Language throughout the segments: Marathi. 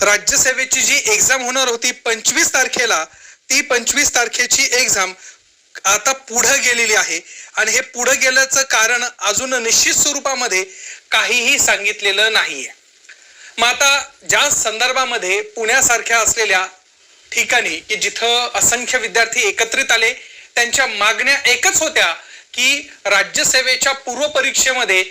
राज्यसेवेची जी एक्झाम होणार होती पंचवीस तारखेला ती पंचवीस तारखेची एक्झाम आता पुढं गेलेली आहे. आणि हे पुढं गेल्याचं कारण अजून निश्चित स्वरूपामध्ये काहीही सांगितलेलं नाहीये. मग आता ज्या संदर्भामध्ये पुण्यासारख्या असलेल्या ठिकाणी की जिथं असंख्य विद्यार्थी एकत्रित आले त्यांच्या मागण्या एकच होत्या की राज्यसेवेच्या पूर्व परीक्षेमध्ये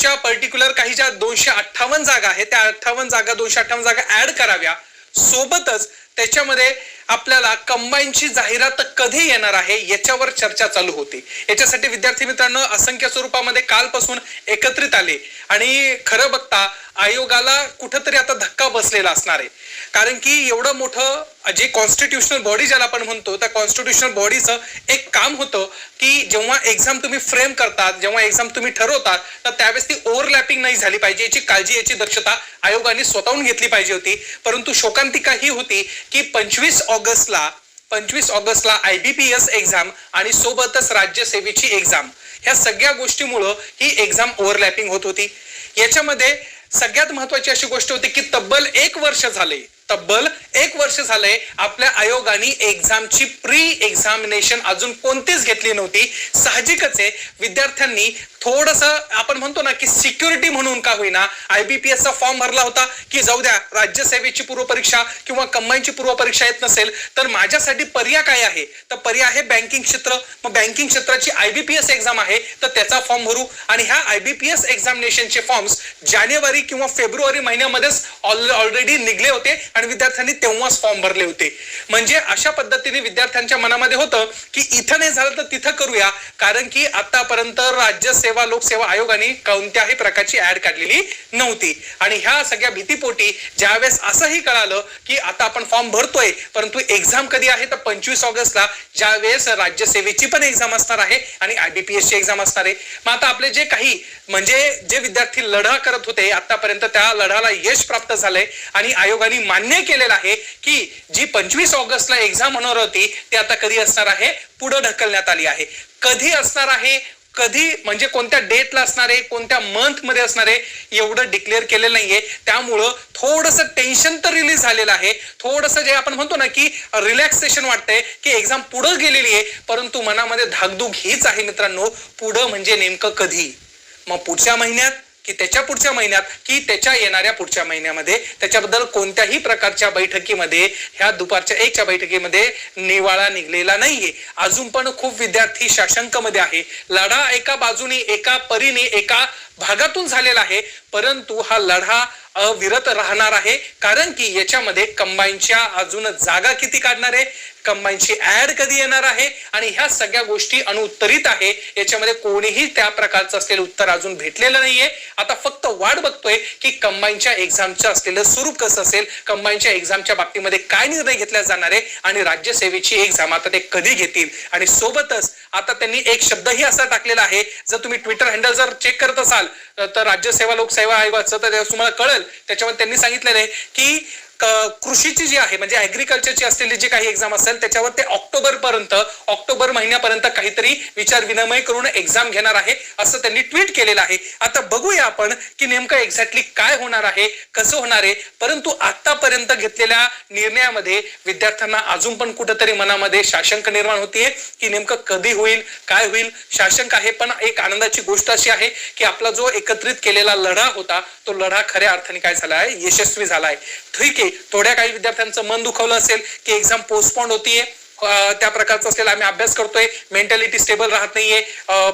च्या पर्टिक्युलर काही ज्या दोनशे अठ्ठावन्न जागा आहेत त्या अठ्ठावन्न जागा दोनशे अठ्ठावन्न जागा ऍड कराव्या. सोबतच त्याच्यामध्ये आपल्याला कंबाईनची जाहिरात कधी येणार आहे याच्यावर चर्चा चालू होती. याच्यासाठी विद्यार्थी मित्रांनो असंख्य स्वरूपामध्ये कालपासून एकत्रित आले. आणि खरं बघता आयोगाला कुठंतरी आता धक्का बसलेला असणार आहे. कारण की एवढं मोठं जे कॉन्स्टिट्युशनल बॉडी ज्याला आपण म्हणतो त्या कॉन्स्टिट्युशनल बॉडीचं एक काम होतं की जेव्हा एक्झाम तुम्ही फ्रेम करतात जेव्हा एक्झाम तुम्ही ठरवतात तर त्यावेळेस ती ओव्हरलॅपिंग नाही झाली पाहिजे याची काळजी याची दक्षता आयोगाने स्वतःहून घेतली पाहिजे होती. परंतु शोकांतिका ही होती की पंचवीस ऑगस्टला पंचवीस ऑगस्टला I B P S exam आणि सोबतच राज्यसेवेची एक्झाम ह्या सगळ्या गोष्टीमुळं ही एक्झाम ओव्हरलॅपिंग होत होती. याच्यामध्ये सगळ्यात महत्वाची अशी गोष्ट होती की तब्बल एक वर्ष झाले तब्बल एक वर्ष झालंय आपल्या आयोगाने एक्झामची प्री एक्झामिनेशन अजून कोणतीच घेतली नव्हती. साहजिकच आहे विद्यार्थ्यांनी थोडस आपण म्हणतो ना की सिक्युरिटी म्हणून का होईना आयबीपीएस चा फॉर्म भरला होता की जाऊ द्या राज्यसेवेची पूर्व परीक्षा किंवा कंबाईनची पूर्व परीक्षा येत नसेल तर माझ्यासाठी पर्याय काय आहे? तर पर्याय आहे बँकिंग क्षेत्र. मग बँकिंग क्षेत्राची आयबीपीएस एक्झाम आहे तर त्याचा फॉर्म भरू. आणि ह्या आयबीपीएस एक्झामिनेशनचे फॉर्म्स जानेवारी किंवा फेब्रुवारी महिन्यामध्येच ऑलरेडी निघले होते आणि विद्यार्थ्यांनी तेव्हाच फॉर्म भरले होते. म्हणजे अशा पद्धतीने विद्यार्थ्यांच्या मनामध्ये होतं की इथं नाही झालं तर तिथं करूया. कारण की आतापर्यंत राज्य सेवा लोकसेवा आयोगाने कोणत्याही प्रकारची ऍड काढलेली नव्हती. आणि ह्या सगळ्या भीतीपोटी ज्यावेळेस असंही कळालं की आता आपण फॉर्म भरतोय परंतु एक्झाम कधी आहे? तर पंचवीस ऑगस्टला ज्यावेळेस राज्यसेवेची पण एक्झाम असणार आहे आणि आयबीपीएस ची एक्झाम असणार आहे. मग आता आपले जे काही म्हणजे जे विद्यार्थी लढा करत होते आतापर्यंत त्या लढाला यश प्राप्त झालंय आणि आयोगाने मान्य केलेलं आहे की जी पंचवीस ऑगस्टला एक्झाम होणार होती ती आता कधी असणार आहे? पुढे ढकलण्यात आली आहे. कधी असणार आहे? कधी म्हणजे कोणत्या डेटला असणार आहे कोणत्या मंथमध्ये असणार आहे एवढं डिक्लेअर केलेलं नाहीये. त्यामुळं थोडस टेन्शन तर रिलीज झालेलं आहे. थोडस जे आपण म्हणतो ना की रिलॅक्सेशन वाटतंय की एक्झाम पुढं गेलेली आहे परंतु मनामध्ये धाकधूक हीच आहे मित्रांनो. पुढं म्हणजे नेमकं कधी? मग पुढच्या महिन्यात की त्याच्या पुढच्या महिन्यात की त्याच्या येणाऱ्या पुढच्या महिन्यामध्ये त्याच्याबद्दल कोणत्याही प्रकारच्या बैठकीमध्ये ह्या दुपारच्या एकच्या बैठकीमध्ये निवाळा निघलेला नाहीये. अजून पण खूप विद्यार्थी शाशंकमध्ये आहे. लढा एका बाजूने एका परीने एका भागातून झालेला आहे. परंतु हा लढा अविरत राहणार आहे. कारण की याच्यामध्ये कंबाईनच्या अजून जागा किती काढणार आहे? कंबाईनची ऍड कधी येणार आहे? आणि ह्या सगळ्या गोष्टी अनुत्तरित आहे. याच्यामध्ये कोणीही त्या प्रकारचं असलेलं उत्तर अजून भेटलेलं नाहीये. आता फक्त वाट बघतोय की कंबाईनच्या एक्झामचं असलेलं स्वरूप कसं असेल? कंबाईनच्या एक्झामच्या बाबतीमध्ये काय निर्णय घेतला जाणार आहे? आणि राज्यसेवेची एक्झाम आता ते कधी घेतील? आणि सोबतच आता त्यांनी एक शब्दही असा टाकलेला आहे. जर तुम्ही ट्विटर हँडल जर चेक करत असाल तर राज्यसेवा लोकसेवा आयोगाचं तर तुम्हाला कळेल. त्याच्यामध्ये त्यांनी सांगितलेलं आहे की कृषीची जी आहे म्हणजे ऍग्रिकल्चरची असलेली जी काही एक्झाम असेल त्याच्यावर ते ऑक्टोबर पर्यंत ऑक्टोबर महिन्यापर्यंत काहीतरी विचार विनिमय करून एक्झाम घेणार आहे असं त्यांनी ट्विट केलेलं आहे. आता बघूया आपण की नेमकं एक्झॅक्टली काय होणार आहे कसं होणार आहे परंतु आतापर्यंत घेतलेल्या निर्णयामध्ये विद्यार्थ्यांना अजून पण कुठंतरी मनामध्ये शाशंक निर्माण होतीये की नेमकं कधी होईल काय होईल शाशंक आहे पण एक आनंदाची गोष्ट अशी आहे की आपला जो एकत्रित केलेला लढा होता तो लढा खऱ्या अर्थाने काय झाला आहे यशस्वी झाला आहे ठीक आहे थोड्या काही विद्यार्थ्यांचं मन दुखवलं असेल की एक्झाम पोस्टपोन होतीये. त्या प्रकारचा असलेला आम्ही अभ्यास करतोय. मेंटॅलिटी स्टेबल राहत नाहीये.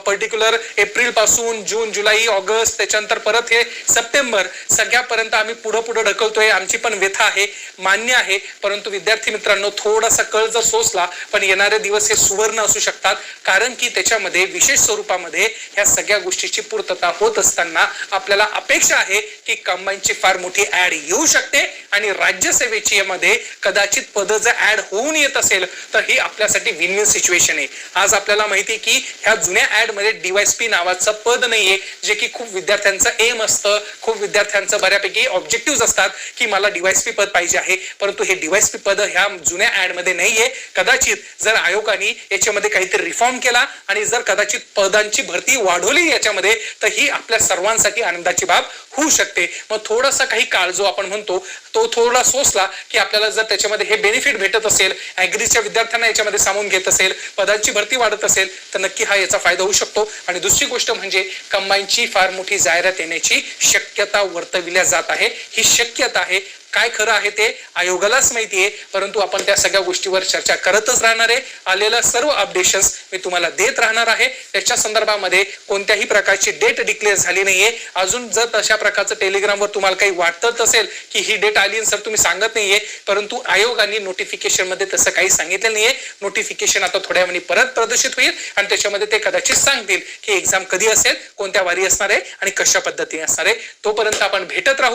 पर्टिक्युलर एप्रिलपासून जून जुलै ऑगस्ट त्याच्यानंतर परत हे सप्टेंबर सगळ्यापर्यंत आम्ही पुढं पुढं ढकलतोय. आमची पण व्यथा आहे मान्य आहे. परंतु विद्यार्थी मित्रांनो थोडासा कळ जर सोसला पण येणारे दिवस हे सुवर्ण असू शकतात. कारण की त्याच्यामध्ये विशेष स्वरूपामध्ये ह्या सगळ्या गोष्टीची पूर्तता होत असताना आपल्याला अपेक्षा आहे की कंबाईनची फार मोठी ऍड येऊ शकते आणि राज्यसेवेची यामध्ये कदाचित पद जर ऍड होऊन येत असेल तर ही आपल्यासाठी विन विन सिच्युएशन आहे. आज आपल्याला माहिती आहे की ह्या जुन्या ऍडमध्ये डीवायसपी नावाचं पद नाहीये जे की खूप विद्यार्थ्यांचं एम असतं. खूप विद्यार्थ्यांचं बऱ्यापैकी ऑब्जेक्टिव्ह असतात की मला डीवायसपी पद पाहिजे आहे. परंतु हे डीवायसपी पद ह्या जुन्या ऍडमध्ये नाहीये. कदाचित जर आयोगाने याच्यामध्ये काहीतरी रिफॉर्म केला आणि जर कदाचित पदांची भरती वाढवली याच्यामध्ये तर ही आपल्या सर्वांसाठी आनंदाची बाब होऊ शकते. मग थोडासा काही काळ जो आपण म्हणतो तो थोडा सोसला की आपल्याला जर त्याच्यामध्ये हे बेनिफिट भेटत असेल ॲग्रीच्या विद्यार्थ्यांना याच्यामध्ये सामावून घेत असेल पदांची भरती वाढत असेल तर नक्की हा याचा फायदा होऊ शकतो. आणि दुसरी गोष्ट म्हणजे कंबाईनची फार मोठी जाहिरात येण्याची शक्यता वर्तविल्या जात आहे. ही शक्यता आहे काय खरं आहे ते आयोगालाच माहिती आहे. परंतु आपण त्या सगळ्या गोष्टीवर चर्चा करतच राहणार आहे. आलेल्या सर्व अपडेशन्स मी तुम्हाला देत राहणार आहे. त्याच्या संदर्भामध्ये कोणत्याही प्रकारची डेट डिक्लेअर झाली नाहीये. अजून जर तशा प्रकारचं टेलिग्रामवर तुम्हाला काही वाटत असेल की ही डेट आली सर तुम्ही सांगत नाहीये परंतु आयोगाने नोटिफिकेशनमध्ये तसं काही सांगितलं नाहीये. नोटिफिकेशन आता थोड्या वेळाने परत प्रदर्शित होईल आणि त्याच्यामध्ये ते कदाचित सांगतील की एक्झाम कधी असेल कोणत्या वारी असणार आहे आणि कशा पद्धतीने असणार आहे. तोपर्यंत आपण भेटत राहू.